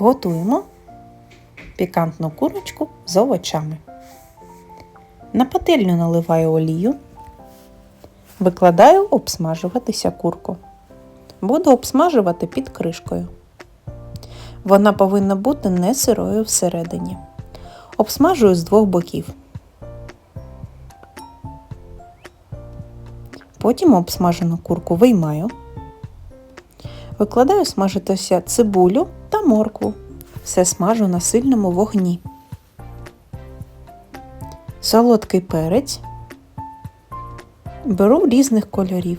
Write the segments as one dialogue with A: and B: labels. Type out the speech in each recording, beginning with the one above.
A: Готуємо пікантну курочку з овочами. На пательню наливаю олію, викладаю обсмажуватися курку. Буду обсмажувати під кришкою. Вона повинна бути не сирою всередині. Обсмажую з двох боків. Потім обсмажену курку виймаю. Викладаю смажитися цибулю та моркву. Все смажу на сильному вогні. Солодкий перець беру різних кольорів.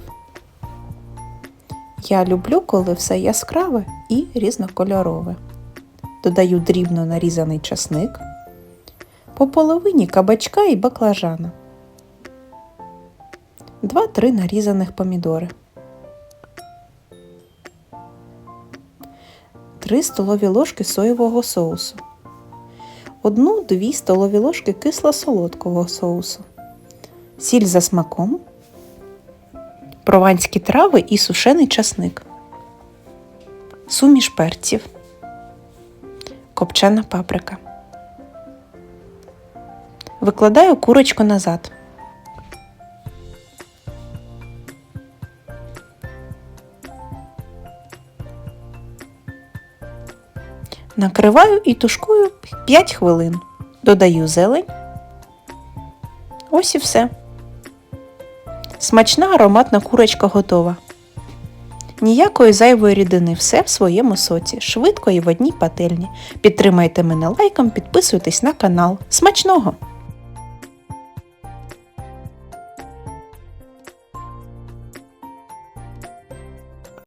A: Я люблю, коли все яскраве і різнокольорове. Додаю дрібно нарізаний часник, по половині кабачка і баклажана, 2-3 нарізаних помідори, 3 столові ложки соєвого соусу, 1-2 столові ложки кисло-солодкого соусу, сіль за смаком, прованські трави і сушений часник, суміш перців, копчена паприка. Викладаю курочку назад. Накриваю і тушкую 5 хвилин. Додаю зелень. Ось і все. Смачна ароматна курочка готова. Ніякої зайвої рідини, все в своєму соці, швидко і в одній пательні. Підтримайте мене лайком, підписуйтесь на канал. Смачного!